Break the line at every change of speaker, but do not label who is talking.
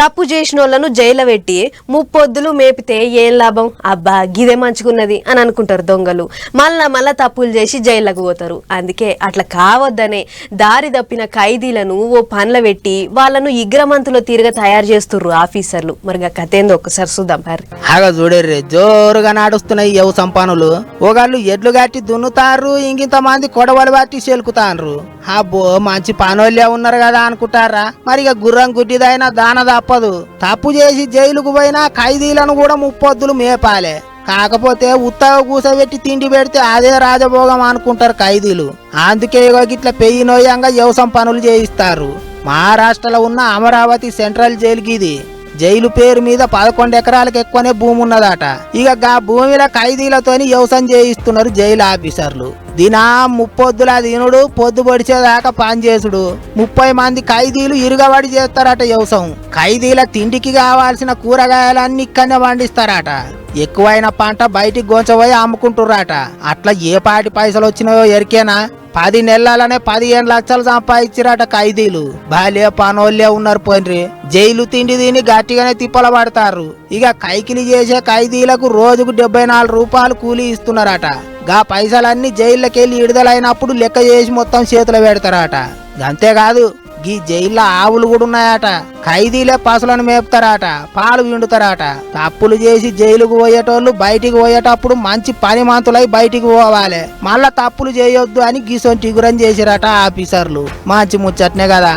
తప్పు చేసిన వాళ్ళను జైలు పెట్టి ముప్పొద్దులు మేపితే ఏం లాభం? అబ్బా గిదే మంచుకున్నది అని అనుకుంటారు దొంగలు. మళ్ళా మళ్ళా తప్పులు చేసి జైళ్ళకు పోతారు. అందుకే అట్లా కావద్దనే. దారి తప్పిన ఖైదీలను ఓ పనుల పెట్టి వాళ్ళను ఇగ్రమంతులో తీరుగా తయారు చేస్తుర్రు ఆఫీసర్లు. మరి ఆ కథ ఏందో ఒకసారి చూద్దాం. పారి
ఆగా జోరుగా నాడుస్తున్నాయి యవ సంపానులు. ఒకళ్ళు ఎడ్లు గట్టి దున్నుతారు ఇంకింత మంది కొడవలు పట్టి చెలుకుతారు అబ్బో మంచి పనోళ్ళే ఉన్నారు కదా అనుకుంటారా? మరి ఇక గుర్రం గుడ్డిదైనా దాన తప్పదు. తప్పు చేసి జైలుకు పోయినా ఖైదీలను కూడా ముప్పొద్దులు మేపాలే. కాకపోతే ఉత్తగ కూసబెట్టి తిండి పెడితే అదే రాజభోగం అనుకుంటారు ఖైదీలు. అందుకే ఇగో గిట్ల పెయ్యి నోయంగా వ్యవసాయం పనులు చేయిస్తారు. మహారాష్ట్రలో ఉన్న అమరావతి సెంట్రల్ జైలుకి ఇది జైలు పేరు మీద పదకొండు ఎకరాలకు ఎక్కువనే భూమి ఉన్నదట. ఇక గా భూమిలో ఖైదీలతోని వ్యవసాయం చేయిస్తున్నారు జైలు ఆఫీసర్లు. దినా ముప్పొద్దుల దినుడు పొద్దు పొడిచేదాకా పనిచేసుడు ముప్పై మంది ఖైదీలు ఇరుగబడి చేస్తారట వ్యవసాయం. ఖైదీల తిండికి కావాల్సిన కూరగాయలన్నీ ఇక్కడనే పండిస్తారట. ఎక్కువైన పంట బయటికి గోంచబోయి అమ్ముకుంటుర్రాట. అట్లా ఏ పాటి పైసలు వచ్చినాయో ఎరికేనా? పది నెలలనే పదిహేను లక్షలు సంపాదించిరట ఖైదీలు. బాల్య పనోళ్ళే ఉన్నారు పోయినరి. జైలు తిండి తిని గట్టిగానే తిప్పల పడతారు. ఇక కైకిలి చేసే ఖైదీలకు రోజుకు డెబ్బై నాలుగు రూపాయలు కూలీ ఇస్తున్నారట. గా పైసలన్నీ జైళ్ళకెళ్ళి విడుదలైనప్పుడు లెక్క చేసి మొత్తం చేతిలో పెడతారట. అంతేకాదు గీ జైల్లో ఆవులు కూడా ఉన్నాయట. ఖైదీలే పసులను మేపుతారట పాలు విండుతారట తప్పులు చేసి జైలుకు పోయేటోళ్ళు బయటికి పోయేటప్పుడు మంచి పని మంతులై బయటికి పోవాలి. మళ్ళా తప్పులు చేయొద్దు అని గీసొంటి గురం చేసిరట ఆఫీసర్లు. మంచి ముచ్చట్నే కదా.